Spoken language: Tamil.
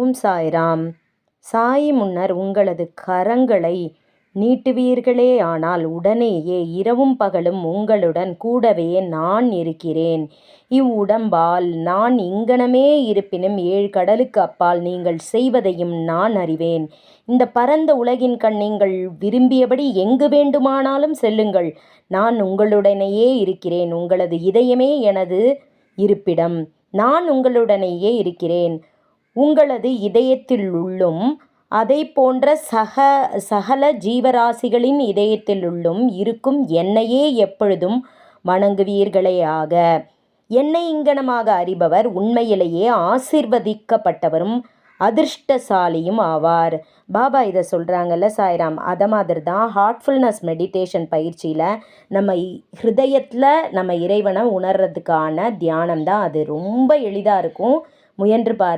உம் சாய்ராம். சாய் முன்னர் உங்களது கரங்களை நீட்டுவீர்களே ஆனால் உடனேயே இரவும் பகலும் உங்களுடன் கூடவே நான் இருக்கிறேன். இவ்வுடம்பால் நான் இங்கனமே இருப்பினும் ஏழு கடலுக்கு அப்பால் நீங்கள் செய்வதையும் நான் அறிவேன். இந்த பரந்த உலகின் கண் நீங்கள் விரும்பியபடி எங்கு வேண்டுமானாலும் செல்லுங்கள். நான் உங்களுடனேயே இருக்கிறேன். உங்களது இதயமே எனது இருப்பிடம். நான் உங்களுடனேயே இருக்கிறேன். உங்களது இதயத்திலுள்ளும் அதை போன்ற சக சகல ஜீவராசிகளின் இதயத்திலுள்ளும் இருக்கும் என்னையே எப்பொழுதும் வணங்குவீர்களேயாக என்னை இங்கனமாக அறிபவர் உண்மையிலேயே ஆசிர்வதிக்கப்பட்டவரும் அதிர்ஷ்டசாலியும் ஆவார். பாபா இதை சொல்கிறாங்கல்ல சாய்ராம் அதை மாதிரி தான் ஹார்ட்ஃபுல்னஸ் மெடிடேஷன் பயிற்சியில் நம்ம ஹிருதயத்தில் நம்ம இறைவனை உணர்றதுக்கான தியானம் தான் அது ரொம்ப எளிதாக இருக்கும். முயன்று பாருங்கள்